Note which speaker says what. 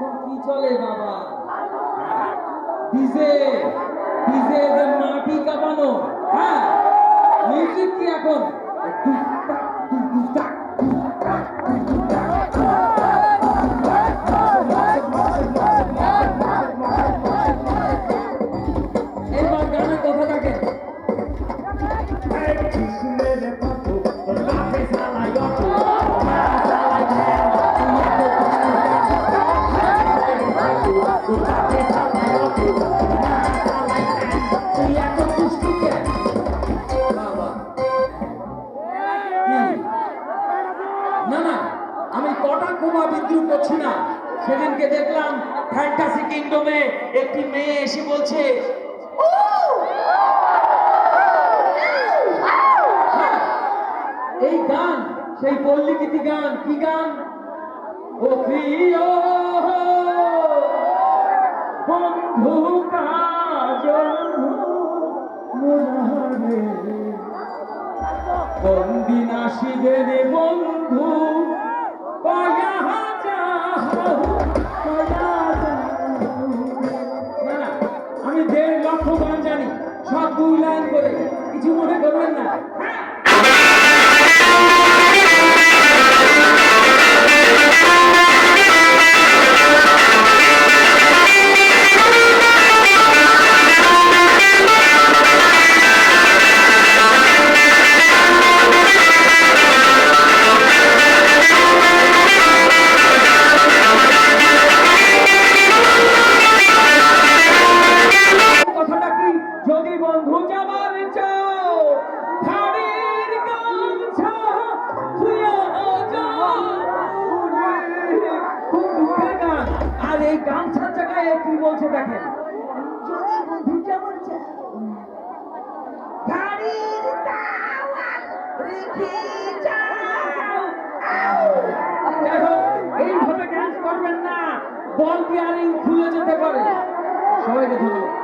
Speaker 1: এখন কি চলে বাবা? ডিজে ডিজে যে মাটি কাঁপানো হ্যাঁ? মিউজিক কি এখন? কটা করছি না দেখলাম কিংডমে একটি মেয়ে এসে বলছে এই গান, সেই পল্লীগীতি গান, কি গান? ও প্রিয় বন্দিন আসিবে রে বন্ধু আমি দেড় লক্ষ গান জানি, সব দুই লাইন করে, কিছু মনে করবেন না। গামছার জায়গায় কি বলছে দেখেন। তাওয়াল রেখে যাও। এইভাবে করবেন না বল বিয়ারিং খুলে যেতে পারে? সবাইকে ধন্যবাদ।